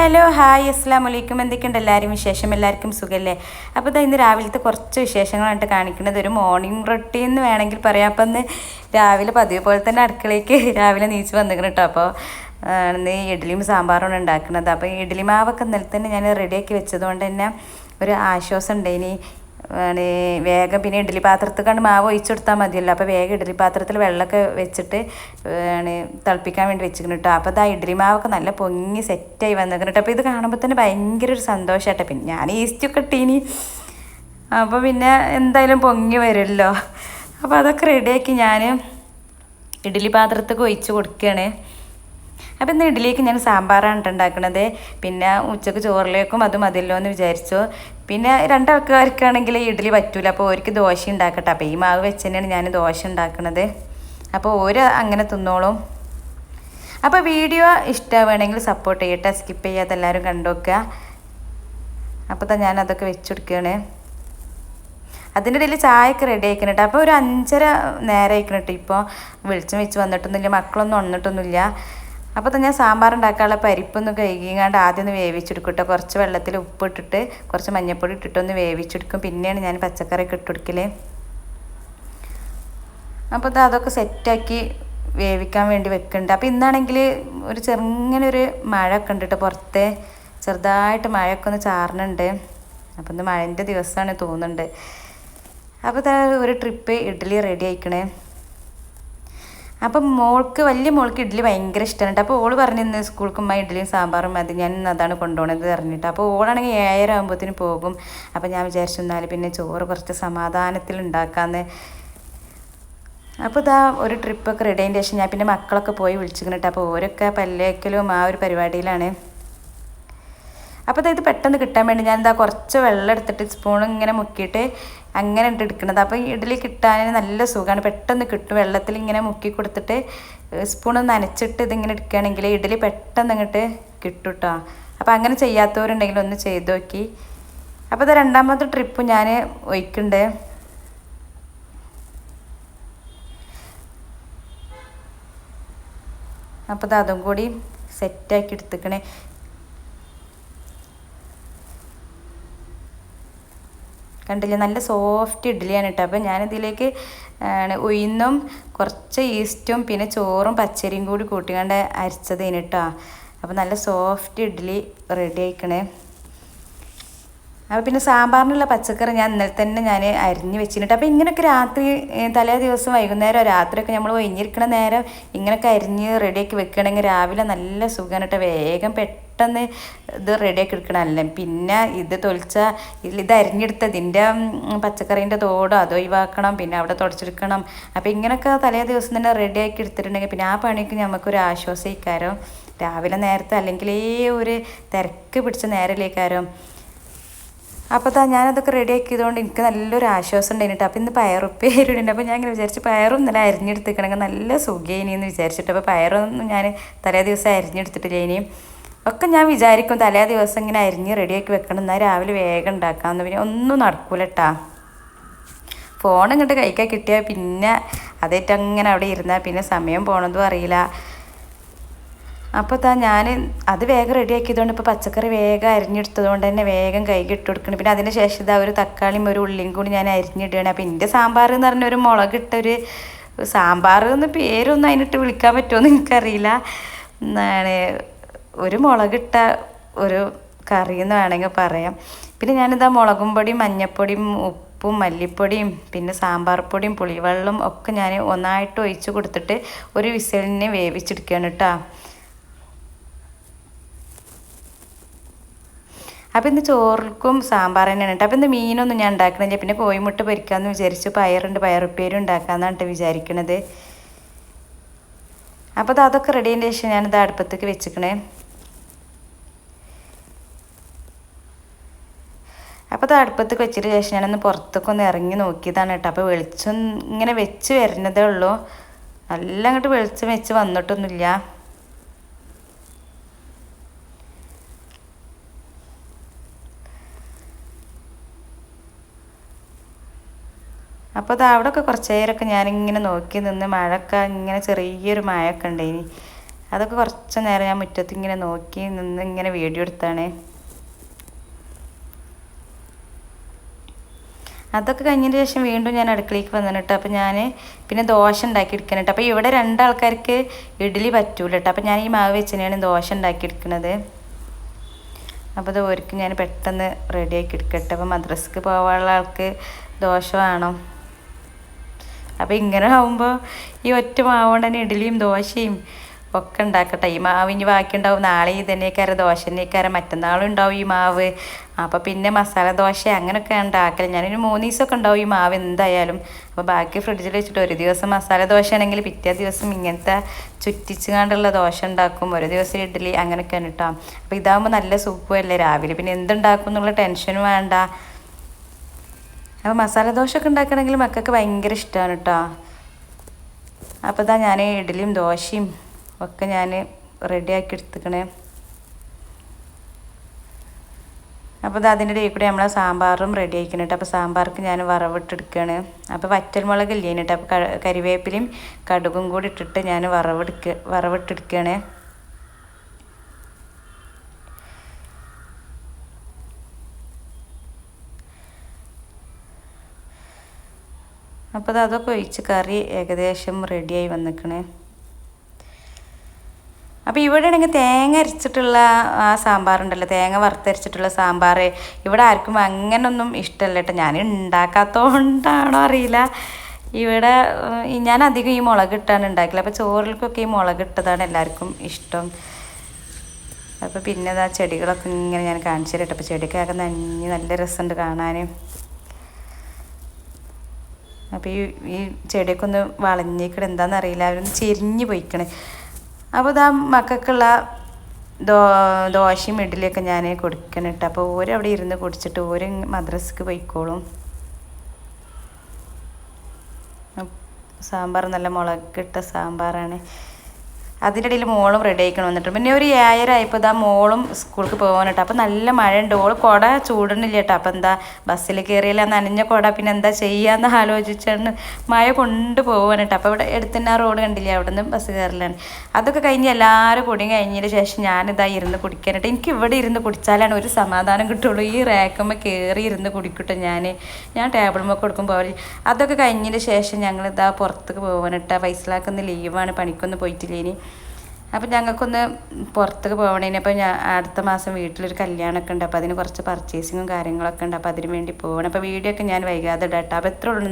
Hello hi അസ്സാം വലൈക്കും എന്തൊക്കെയുണ്ട് എല്ലാവരും വിശേഷം? എല്ലാവർക്കും സുഖമല്ലേ അപ്പോൾ ഇതാ ഇന്ന് രാവിലത്തെ കുറച്ച് വിശേഷങ്ങളായിട്ട് കാണിക്കുന്നത്. ഒരു മോർണിംഗ് റൊട്ടീൻ എന്ന് വേണമെങ്കിൽ പറയാം. അപ്പം ഇന്ന് രാവിലെ പതിവ് പോലെ തന്നെ അടുക്കളയ്ക്ക് രാവിലെ നീച്ച് വന്നിരിക്കണം കേട്ടോ. അപ്പോൾ ഇന്ന് ഇഡ്ഡലിയും സാമ്പാറുമാണ് ഉണ്ടാക്കുന്നത്. അപ്പോൾ ഇഡ്ഡലി മാവൊക്കെ ഇന്നലെ തന്നെ ഞാൻ റെഡിയാക്കി വെച്ചതുകൊണ്ട് തന്നെ ഒരു ആശ്വാസം ഉണ്ട്. ഇനി വേഗം പിന്നെ ഇഡ്ഡലി പാത്രത്തിൽ കണ്ട് മാവ് ഒഴിച്ചു കൊടുത്താൽ മതിയല്ലോ. അപ്പോൾ വേഗം ഇഡ്ഡലി പാത്രത്തിൽ വെള്ളമൊക്കെ വെച്ചിട്ട് തിളപ്പിക്കാൻ വേണ്ടി വെച്ചിരുന്നു കേട്ടോ അപ്പോൾ ഇതാ ഇഡ്ഡലി മാവൊക്കെ നല്ല പൊങ്ങി സെറ്റായി വന്നിരിക്കുന്നു കേട്ടോ അപ്പോൾ ഇത് കാണുമ്പോൾ തന്നെ ഭയങ്കര ഒരു സന്തോഷമായിട്ടോ പിന്നെ ഞാൻ ഈസ്റ്റൊക്കെ ഇട്ടീനി. അപ്പോൾ പിന്നെ എന്തായാലും പൊങ്ങി വരുമല്ലോ. അപ്പോൾ അതൊക്കെ റെഡിയാക്കി ഞാൻ ഇഡ്ഡലി പാത്രത്തൊക്കെ ഒഴിച്ച് കൊടുക്കുകയാണ്. അപ്പം ഇന്ന് ഇഡ്ഡലിക്ക് ഞാൻ സാമ്പാറാണ് ഉണ്ടാക്കുന്നത് പിന്നെ ഉച്ചയ്ക്ക് ചോറിലേക്കും അത് മതിയല്ലോ എന്ന് വിചാരിച്ചു. പിന്നെ രണ്ടാൾക്കാർക്കാണെങ്കിൽ ഇഡ്ഡലി പറ്റൂല. അപ്പോൾ ഓർക്ക് ദോശ ഉണ്ടാക്കട്ടെ. അപ്പോൾ ഈ മാവ് വെച്ച് തന്നെയാണ് ഞാൻ ദോശ ഉണ്ടാക്കുന്നത് അപ്പോൾ ഓര് അങ്ങനെ തിന്നോളും. അപ്പോൾ വീഡിയോ ഇഷ്ടമാണെങ്കിൽ സപ്പോർട്ട് ചെയ്യട്ടെ. സ്കിപ്പ് ചെയ്യാതെ എല്ലാവരും കണ്ടുവെക്കുക അപ്പോൾ തന്നെ ഞാൻ അതൊക്കെ വെച്ചെടുക്കുകയാണ് അതിന്റെ ഇടയിൽ ചായയൊക്കെ റെഡി ആയിക്കണം കേട്ടോ അപ്പോൾ ഒരു അഞ്ചര നേരം കേട്ടോ ഇപ്പോൾ വെളിച്ചം വെച്ച് വന്നിട്ടൊന്നുമില്ല. മക്കളൊന്നും വന്നിട്ടൊന്നുമില്ല. അപ്പോൾ ഞാൻ സാമ്പാർ ഉണ്ടാക്കാനുള്ള പരിപ്പൊന്ന് കഴുകിങ്ങാണ്ട് ആദ്യം ഒന്ന് വേവിച്ചെടുക്കും കേട്ടോ കുറച്ച് വെള്ളത്തിൽ ഉപ്പിട്ടിട്ട് കുറച്ച് മഞ്ഞൾപ്പൊടി ഇട്ടിട്ടൊന്ന് വേവിച്ചെടുക്കും. പിന്നെയാണ് ഞാൻ പച്ചക്കറിയൊക്കെ ഇട്ടുകൊടുക്കൽ അപ്പോൾ ഇത് അതൊക്കെ സെറ്റാക്കി വേവിക്കാൻ വേണ്ടി വെക്കുന്നുണ്ട് അപ്പോൾ ഇന്നാണെങ്കിൽ ഒരു ചെറുങ്ങനെ ഒരു മഴ ഒക്കെ ഉണ്ട് കേട്ടോ പുറത്തെ. ചെറുതായിട്ട് മഴയൊക്കെ ഒന്ന് ചാറുന്നുണ്ട് അപ്പോൾ ഇന്ന് മഴന്റെ ദിവസമാണ് തോന്നുന്നുണ്ട്. അപ്പോൾ ഒരു ട്രിപ്പ് ഇഡ്ഡലി റെഡി ആയിക്കണേ. അപ്പം മോൾക്ക് വലിയ മോൾക്ക് ഇഡ്ഡലി ഭയങ്കര ഇഷ്ടമാണ് അപ്പോൾ ഓൾ പറഞ്ഞു ഇന്ന് സ്കൂൾക്ക് ഉമ്മ ഇഡ്ഡലിയും സാമ്പാറും മതി. ഞാൻ ഇന്ന് അതാണ് കൊണ്ടുപോകണത് പറഞ്ഞിട്ട്. അപ്പോൾ ഓളാണെങ്കിൽ ഏഴര പോകും. അപ്പോൾ ഞാൻ വിചാരിച്ചു എന്നാൽ പിന്നെ ചോറ് കുറച്ച് സമാധാനത്തിൽ ഉണ്ടാക്കാമെന്ന് അപ്പോൾ ഇതാ ഒരു ട്രിപ്പൊക്കെ റെഡി ആയതിന്റെ ശേഷം ഞാൻ പിന്നെ മക്കളൊക്കെ പോയി വിളിച്ചിരിക്കണിട്ട് അപ്പോൾ ഓരൊക്കെ പല്ലേക്കലും ആ ഒരു പരിപാടിയിലാണ്. അപ്പോൾ ഇത് പെട്ടെന്ന് കിട്ടാൻ വേണ്ടി ഞാൻ എന്താ കുറച്ച് വെള്ളം എടുത്തിട്ട് സ്പൂൺ ഇങ്ങനെ മുക്കിയിട്ട് അങ്ങനെ ഉണ്ട് എടുക്കുന്നത്. അപ്പോൾ ഇഡ്ഡലി കിട്ടാൻ നല്ല സുഖമാണ് പെട്ടെന്ന് കിട്ടും. വെള്ളത്തിൽ ഇങ്ങനെ മുക്കി കൊടുത്തിട്ട് സ്പൂൺ നനച്ചിട്ട് ഇതിങ്ങനെ എടുക്കുകയാണെങ്കിൽ ഇഡ്ഡലി പെട്ടെന്ന് ഇങ്ങോട്ട് കിട്ടും കേട്ടോ അപ്പോൾ അങ്ങനെ ചെയ്യാത്തവരുണ്ടെങ്കിൽ ഒന്ന് ചെയ്ത് നോക്കി. അപ്പോൾ ഇത് രണ്ടാമത്തെ ട്രിപ്പ് ഞാൻ ഒഴിക്കുന്നുണ്ട്. അപ്പോൾ അതും കൂടി സെറ്റാക്കി എടുത്തിക്കണേ. കണ്ടില്ലേ? നല്ല സോഫ്റ്റ് ഇഡ്ഡലിയാണ് കേട്ടോ. അപ്പോൾ ഞാനിതിലേക്ക് ഉയിന്നും കുറച്ച് ഈസ്റ്റും പിന്നെ ചോറും പച്ചരിയും കൂടി കൂട്ടിക്കൊണ്ട് അരച്ചതേന് കേട്ടോ. അപ്പോൾ നല്ല സോഫ്റ്റ് ഇഡ്ഡലി റെഡി ആയിക്കണേ. അപ്പോൾ പിന്നെ സാമ്പാറിനുള്ള പച്ചക്കറി ഞാൻ ഇന്നലെ തന്നെ ഞാൻ അരിഞ്ഞ് വെച്ചിട്ടുണ്ട് അപ്പോൾ ഇങ്ങനെയൊക്കെ രാത്രി തലേ ദിവസം വൈകുന്നേരം രാത്രിയൊക്കെ നമ്മൾ ഒഴിഞ്ഞിരിക്കണ നേരം ഇങ്ങനെയൊക്കെ അരിഞ്ഞ് റെഡിയാക്കി വെക്കണമെങ്കിൽ രാവിലെ നല്ല സുഖമാണ് കേട്ടോ. വേഗം പെട്ടെന്ന് ഇത് റെഡിയാക്കി എടുക്കണമല്ലേ പിന്നെ ഇത് തൊലിച്ച ഇത് അരിഞ്ഞെടുത്ത് ഇതിന്റെ പച്ചക്കറീന്റെ തോടോ അത് ഒഴിവാക്കണം പിന്നെ അവിടെ തുടച്ചെടുക്കണം. അപ്പോൾ ഇങ്ങനെയൊക്കെ തലേ ദിവസം തന്നെ റെഡിയാക്കി എടുത്തിട്ടുണ്ടെങ്കിൽ പിന്നെ ആ പണിക്ക് നമുക്കൊരു ആശ്വാസിക്കാരോ. രാവിലെ നേരത്തെ അല്ലെങ്കിൽ ഈ ഒരു തിരക്ക് പിടിച്ച നേരലേക്കാരം അപ്പോൾ താ ഞാനതൊക്കെ റെഡി ആക്കിയതുകൊണ്ട് എനിക്ക് നല്ലൊരു ആശ്വാസം ഉണ്ടായിട്ട് അപ്പോൾ ഇന്ന് പയറുപ്പേരുണ്ട് അപ്പോൾ ഞാൻ ഇങ്ങനെ വിചാരിച്ച് പയറും ഇന്നലെ അരിഞ്ഞെടുത്തിക്കണമെങ്കിൽ നല്ല സുഖേനി എന്ന് വിചാരിച്ചിട്ട്. അപ്പോൾ പയറൊന്നും ഞാൻ തലേ ദിവസം അരിഞ്ഞെടുത്തിട്ടില്ല ഇനിയും ഒക്കെ ഞാൻ വിചാരിക്കും തലേ ദിവസം ഇങ്ങനെ അരിഞ്ഞ് റെഡിയാക്കി വെക്കണം. എന്നാൽ രാവിലെ വേഗം ഉണ്ടാക്കാമെന്ന് പിന്നെ ഒന്നും നടക്കൂല കേട്ടാ ഫോൺ ഇങ്ങോട്ട് കഴിക്കാൻ കിട്ടിയാൽ പിന്നെ അതേറ്റ് അങ്ങനെ അവിടെ ഇരുന്നാൽ പിന്നെ സമയം പോണതും അറിയില്ല. അപ്പോൾ താ ഞാൻ അത് വേഗം റെഡിയാക്കിയതുകൊണ്ട് ഇപ്പോൾ പച്ചക്കറി വേഗം അരിഞ്ഞെടുത്തതുകൊണ്ട് തന്നെ വേഗം കൈക്ക് ഇട്ട് കൊടുക്കണം. പിന്നെ അതിന് ശേഷം ഇതാ ഒരു തക്കാളിയും ഒരു ഉള്ളിയും കൂടി ഞാൻ അരിഞ്ഞിടുകയാണ്. അപ്പോൾ എന്റെ സാമ്പാർ എന്ന് പറഞ്ഞ ഒരു മുളകിട്ടൊരു സാമ്പാർ എന്ന് പേരൊന്നും അതിനിട്ട് വിളിക്കാൻ പറ്റുമോ എന്ന് എനിക്കറിയില്ല. എന്താണ് ഒരു മുളകിട്ട ഒരു കറി എന്ന് വേണമെങ്കിൽ പറയാം. പിന്നെ ഞാനിതാ മുളകും പൊടിയും മഞ്ഞപ്പൊടിയും ഉപ്പും മല്ലിപ്പൊടിയും പിന്നെ സാമ്പാർ പൊടിയും പുളിവെള്ളം ഒക്കെ ഞാൻ ഒന്നായിട്ട് ഒഴിച്ച് കൊടുത്തിട്ട് ഒരു വിസലിനെ വേവിച്ചെടുക്കുകയാണ് കേട്ടോ. അപ്പോൾ ഇന്ന് ചോറിൽക്കും സാമ്പാർ തന്നെയാണ് കേട്ടോ. അപ്പോൾ ഇന്ന് മീനൊന്നും ഞാൻ ഉണ്ടാക്കണില്ല. പിന്നെ കോഴിമുട്ട പൊരിക്കാമെന്ന് വിചാരിച്ചു. പയറുണ്ട് പയറുപ്പേരും ഉണ്ടാക്കാമെന്നാണ് കേട്ടോ വിചാരിക്കണത്. അപ്പോൾ അത് അതൊക്കെ റെഡി ആയതിന്റെ ശേഷം ഞാനിത് അടുപ്പത്തേക്ക് വെച്ചിക്കണേ അപ്പോൾ അത് അടുപ്പത്തേക്ക് വെച്ചിട്ട് ശേഷം ഞാനൊന്ന് പുറത്തൊക്കെ ഒന്ന് ഇറങ്ങി നോക്കിയതാണ് കേട്ടോ. അപ്പോൾ വെളിച്ചം ഇങ്ങനെ വെച്ച് വരുന്നതേ ഉള്ളൂ. നല്ല അങ്ങോട്ട് വെളിച്ചം വെച്ച് വന്നിട്ടൊന്നുമില്ല. അപ്പോൾ അത് അവിടെയൊക്കെ കുറച്ച് നേരമൊക്കെ ഞാനിങ്ങനെ നോക്കി നിന്ന് മഴയൊക്കെ ഇങ്ങനെ ചെറിയൊരു മഴയൊക്കെ ഉണ്ടായിനി അതൊക്കെ കുറച്ച് നേരം ഞാൻ മുറ്റത്ത് ഇങ്ങനെ നോക്കി നിന്ന് ഇങ്ങനെ വീഡിയോ എടുത്താണ്. അതൊക്കെ കഴിഞ്ഞതിന് ശേഷം വീണ്ടും ഞാൻ അടുക്കളയ്ക്ക് വന്നിട്ട് അപ്പോൾ ഞാൻ പിന്നെ ദോശ ഉണ്ടാക്കി എടുക്കാനിട്ട് അപ്പോൾ ഇവിടെ രണ്ടാൾക്കാർക്ക് ഇഡ്ഡലി പറ്റൂല കേട്ടോ. അപ്പോൾ ഞാൻ ഈ മാവ് വെച്ചിനാണ് ദോശ ഉണ്ടാക്കി എടുക്കുന്നത് അപ്പോൾ അത് ഞാൻ പെട്ടെന്ന് റെഡിയാക്കി എടുക്കട്ടെ അപ്പോൾ മദ്രസക്ക് പോകാനുള്ള ആൾക്ക് ദോശ വേണം. അപ്പോൾ ഇങ്ങനെ ആവുമ്പോൾ ഈ ഒറ്റ മാവുകൊണ്ട് തന്നെ ഇഡ്ഡലിയും ദോശയും ഒക്കെ ഉണ്ടാക്കട്ടെ. ഈ മാവ് ഇനി ബാക്കി ഉണ്ടാവും നാളെ ഈ ദോശനേക്കാര മറ്റന്നാളും ഉണ്ടാവും ഈ മാവ്. അപ്പോൾ പിന്നെ മസാല ദോശ അങ്ങനെയൊക്കെ ഉണ്ടാക്കൽ ഞാനൊരു മൂന്ന് ദിവസമൊക്കെ ഉണ്ടാവും ഈ മാവ് എന്തായാലും. അപ്പോൾ ബാക്കി ഫ്രിഡ്ജിൽ വെച്ചിട്ട് ഒരു ദിവസം മസാല ദോശ ആണെങ്കിൽ പിറ്റേ ദിവസം ഇങ്ങനത്തെ ചുറ്റിച്ചുകൊണ്ടുള്ള ദോശ ഉണ്ടാക്കും. ഒരു ദിവസം ഇഡ്ഡലി അങ്ങനെയൊക്കെയാണ് കേട്ടോ. അപ്പോൾ ഇതാകുമ്പോൾ നല്ല സൂപ്പുമല്ലേ രാവിലെ പിന്നെ എന്തുണ്ടാക്കും എന്നുള്ള ടെൻഷനും വേണ്ട. അപ്പോൾ മസാല ദോശ ഒക്കെ ഉണ്ടാക്കണമെങ്കിൽ മക്കൾക്ക് ഭയങ്കര ഇഷ്ടമാണ് കേട്ടോ. അപ്പോൾ ഇതാ ഞാൻ ഇഡ്ഡലിയും ദോശയും ഒക്കെ ഞാൻ റെഡിയാക്കി എടുത്തുക്കണേ. അപ്പോൾ ഇത് അതിന്റെ ഇടയിൽ കൂടെ നമ്മളെ സാമ്പാറും റെഡി ആയിക്കണം അപ്പോൾ സാമ്പാർക്ക് ഞാൻ വറവിട്ടെടുക്കുകയാണ് അപ്പോൾ വറ്റൽമുളക് ഇല്ലേ കേട്ടോ അപ്പോൾ കരിവേപ്പിലയും കടുകും കൂടി ഇട്ടിട്ട് ഞാൻ വറവെടുക്ക വറവിട്ടെടുക്കുകയാണ് അപ്പോൾ അത് അതൊക്കെ ഒഴിച്ച് കറി ഏകദേശം റെഡിയായി വന്നിക്കണേ. അപ്പോൾ ഇവിടെ ആണെങ്കിൽ തേങ്ങ അരച്ചിട്ടുള്ള ആ സാമ്പാറുണ്ടല്ലോ. തേങ്ങ വറുത്തരച്ചിട്ടുള്ള സാമ്പാർ ഇവിടെ ആർക്കും അങ്ങനൊന്നും ഇഷ്ടമല്ല കേട്ടോ. ഞാൻ ഉണ്ടാക്കാത്തതുകൊണ്ടാണോ അറിയില്ല. ഇവിടെ ഞാൻ അധികം ഈ മുളക് ഇട്ടാണ് ഉണ്ടാക്കില്ല അപ്പോൾ ചോറിലേക്കൊക്കെ ഈ മുളക് ഇട്ടതാണ് എല്ലാവർക്കും ഇഷ്ടം. അപ്പോൾ പിന്നെ അതാ ചെടികളൊക്കെ ഇങ്ങനെ ഞാൻ കാണിച്ചു തരട്ടെ അപ്പോൾ ചെടിക്കൊക്കെ നഞ്ഞ് നല്ല രസമുണ്ട് കാണാൻ അപ്പോൾ ഈ ഈ ചെടിയൊക്കെ ഒന്ന് വളഞ്ഞേക്കണം എന്താണെന്നറിയില്ല. അവരൊന്ന് ചെരിഞ്ഞ് പോയിക്കണേ. അപ്പോൾ ഇതാ മക്കൾക്കുള്ള ദോ ദോശയും ഇഡ്ഡലിയൊക്കെ ഞാൻ കൊടുക്കണം കേട്ടോ അപ്പോൾ ഓരവിടെ ഇരുന്ന് കുടിച്ചിട്ട് ഓര് മദ്രസക്ക് പോയിക്കോളും. സാമ്പാർ നല്ല മുളകിട്ട സാമ്പാറാണ്. അതിന്റെ ഇടയിൽ മോളും റെഡി ആയിക്കണം വന്നിട്ട് പിന്നെ ഒരു ഏഴര ആയപ്പോൾ ഇതാ മോളും സ്കൂൾക്ക് പോകാൻ കേട്ടോ അപ്പോൾ നല്ല മഴ ഉണ്ട് ഓൾ കുട ചൂടണില്ല കേട്ടോ. അപ്പോൾ എന്താ ബസ്സിൽ കയറിയില്ല നനഞ്ഞ കുട. പിന്നെ എന്താ ചെയ്യാന്ന് ആലോചിച്ചാണ് മഴ കൊണ്ട് പോകാൻ കേട്ടോ അപ്പോൾ ഇവിടെ എടുത്തുന്ന റോഡ് കണ്ടില്ലേ? അവിടെ നിന്ന് ബസ് കയറലാണ് അതൊക്കെ കഴിഞ്ഞ് എല്ലാവരും കുടിയും കഴിഞ്ഞതിന് ശേഷം ഞാനിതാ ഇരുന്ന് കുടിക്കാനായിട്ട്. എനിക്ക് ഇവിടെ ഇരുന്ന് കുടിച്ചാലാണ് ഒരു സമാധാനം കിട്ടുള്ളൂ. ഈ റാക്കുമ്പോൾ കയറി ഇരുന്ന് കുടിക്കട്ടെ ഞാൻ ഞാൻ ടേബിളുമ്പോൾ കൊടുക്കുമ്പോൾ അവർ അതൊക്കെ കഴിഞ്ഞതിന് ശേഷം ഞങ്ങളിതാ പുറത്തേക്ക് പോകാനിട്ട വയസ്സിലാക്കുന്ന ലീവാണ് പണിക്കൊന്നും പോയിട്ടില്ല ഇനി അപ്പം ഞങ്ങൾക്കൊന്ന് പുറത്തേക്ക് പോകണേന് അപ്പം ഞാൻ അടുത്ത മാസം വീട്ടിലൊരു കല്യാണമൊക്കെ ഉണ്ട്. അപ്പോൾ അതിന് കുറച്ച് പർച്ചേസിങ്ങും കാര്യങ്ങളൊക്കെ ഉണ്ട്. അപ്പോൾ അതിന് വേണ്ടി പോകണം അപ്പോൾ വീഡിയോ ഒക്കെ ഞാൻ വൈകാതെ ഇടാം കേട്ടോ അപ്പോൾ എത്ര ഉള്ളൂ